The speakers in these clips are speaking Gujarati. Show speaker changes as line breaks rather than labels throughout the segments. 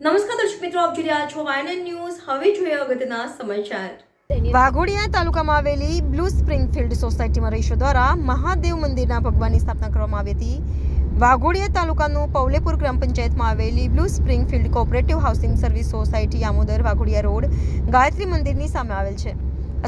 નમસ્કાર દર્શક મિત્રો, આપ જોઈ રહ્યા છો વાયનન ન્યૂઝ હવે જોઈએ અગત્યના સમાચાર.
વાઘોડિયા તાલુકામાં આવેલી બ્લુ સ્પ્રિંગફિલ્ડ સોસાયટીમાં રહીશો દ્વારા મહાદેવ મંદિરના ભગવાનની સ્થાપના કરવામાં આવી હતી. વાઘોડિયા તાલુકાનું પૌલેપુર ગ્રામ પંચાયતમાં આવેલી blue Springfield cooperative housing service society Amodar Waghodia road Gayatri મંદિરની સામે આવેલ છે.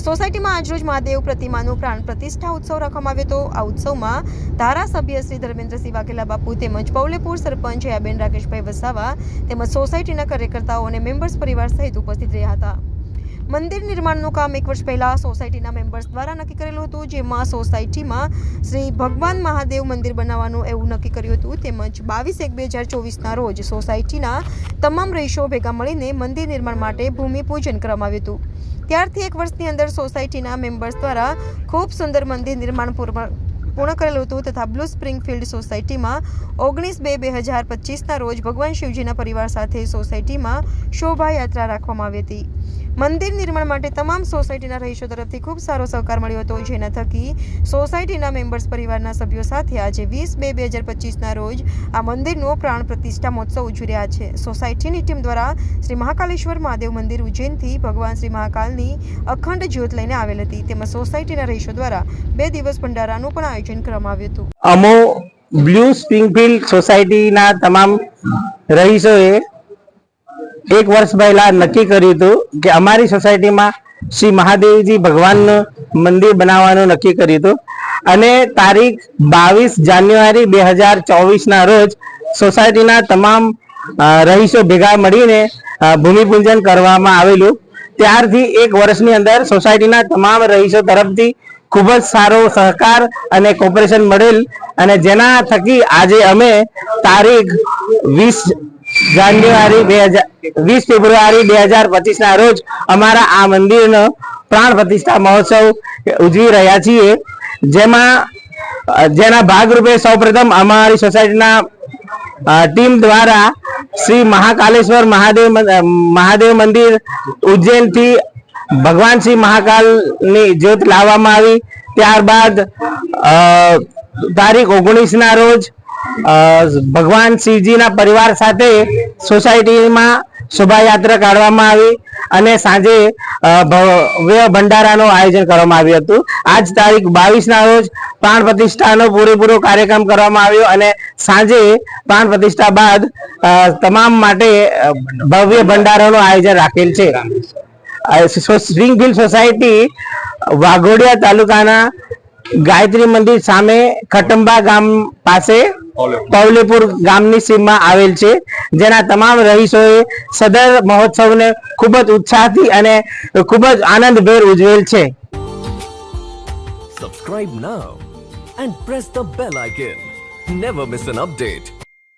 સોસાયટીમાં આજરોજ મહાદેવ પ્રતિમાનું પ્રાણ પ્રતિષ્ઠા ઉત્સવ રાખવામાં આવ્યો હતો. આ ઉત્સવમાં ધારાસભ્ય શ્રી ધર્મેન્દ્રસિંહ વાઘેલા બાપુ તેમજ પૌલેપુર સરપંચ જયાબેન રાકેશભાઈ વસાવા તેમજ સોસાયટીના કાર્યકર્તાઓ અને મેમ્બર્સ પરિવાર સહિત ઉપસ્થિત રહ્યા હતા. મંદિર નિર્માણનું કામ એક વર્ષ પહેલા સોસાયટીના મેમ્બર્સ દ્વારા નક્કી કરેલું હતું, જેમાં સોસાયટીમાં શ્રી ભગવાન મહાદેવ મંદિર બનાવવાનું એવું નક્કી કર્યું હતું. તેમજ બાવીસ એક બે હજાર ચોવીસના રોજ સોસાયટીના તમામ રહીશો ભેગા મળીને મંદિર નિર્માણ માટે ભૂમિપૂજન કરવામાં આવ્યું હતું. ત્યારથી એક વર્ષની અંદર સોસાયટીના મેમ્બર્સ દ્વારા ખૂબ સુંદર મંદિર નિર્માણ પૂર્ણ પૂર્ણ કરેલું હતું તથા બ્લુ સ્પ્રિંગફિલ્ડ સોસાયટીમાં ઓગણીસ બે બે હજાર પચીસના રોજ ભગવાન શિવજીના પરિવાર સાથે સોસાયટીમાં શોભાયાત્રા રાખવામાં આવી હતી. મંદિર નિર્માણ માટે તમામ સોસાયટીના રહીશો તરફથી ખૂબ સારો સહકાર મળ્યો હતો, જેના થકી સોસાયટીના મેમ્બર્સ પરિવારના સભ્યો સાથે આજે વીસ બે બે હજાર પચીસના રોજ આ મંદિરનો પ્રાણ પ્રતિષ્ઠા મહોત્સવ ઉજવી રહ્યા છે. સોસાયટીની ટીમ દ્વારા શ્રી મહાકાલેશ્વર મહાદેવ મંદિર ઉજ્જૈનથી ભગવાન શ્રી મહાકાલની અખંડ જ્યોત લઈને આવેલ હતી. તેમજ સોસાયટીના રહીશો દ્વારા બે દિવસ ભંડારાનું પણ આયોજન કરવામાં આવ્યું હતું.
અમો બ્લુ સ્પ્રિંગફિલ્ડ સોસાયટીના તમામ રહીશોએ એક વર્ષ પહેલા નક્કી કર્યું હતું કે અમારી સોસાયટીમાં શ્રી મહાદેવજી ભગવાનનું મંદિર બનાવવાનું નક્કી કર્યું હતું. અને તારીખ બાવીસ જાન્યુઆરી બે હજાર ચોવીસના રોજ સોસાયટીના તમામ રહીશો ભેગા મળીને ભૂમિપૂજન કરવામાં આવેલું. ત્યારથી એક વર્ષની અંદર સોસાયટીના તમામ રહીશો તરફથી ખૂબ જ સારો સહકાર અને કોપરેશન મળેલ અને જેના થકી આજે અમે તારીખ વીસ જાન્યુઆરી બે હજાર વીસ ફેબ્રુઆરી બે હજાર પચીસ ના રોજ અમારા આ મંદિરનો પ્રાણ પ્રતિષ્ઠા મહોત્સવ ઉજવી રહ્યા છીએ. જેમાં, જેના ભાગરૂપે સૌપ્રથમ અમારી સોસાયટીના ટીમ દ્વારા શ્રી મહાકાલેશ્વર મહાદેવ મહાદેવ મંદિર ઉજ્જૈનથી ભગવાન શ્રી મહાકાલની જ્યોત લાવવામાં આવી. ત્યારબાદ તારીખ ઓગણીસ ના રોજ ભગવાન શિવજીના પરિવાર સાથે સોસાયટીમાં શોભાયાત્રા કાઢવામાં આવી અને સાંજે ભવ્ય ભંડારાનું આયોજન કરવામાં આવ્યું હતું. આજ તારીખ બાવીસ ના રોજ પ્રાણ પ્રતિષ્ઠાનો પૂરેપૂરો કાર્યક્રમ કરવામાં આવ્યો અને સાંજે પ્રાણ પ્રતિષ્ઠા બાદ તમામ માટે ભવ્ય ભંડારાનું આયોજન રાખેલ છે. સ્પ્રિંગફિલ્ડ સોસાયટી વાઘોડિયા તાલુકાના ગાયત્રી મંદિર સામે ખટંબા ગામ પાસે પૌલેપુર ગામની સીમમાં આવેલ છે જેના તમામ રહીશોએ સદર મહોત્સવને ખૂબ જ ઉત્સાહથી અને ખૂબ જ આનંદભેર ઉજવેલ છે.
Subscribe now and press the bell icon never miss an update.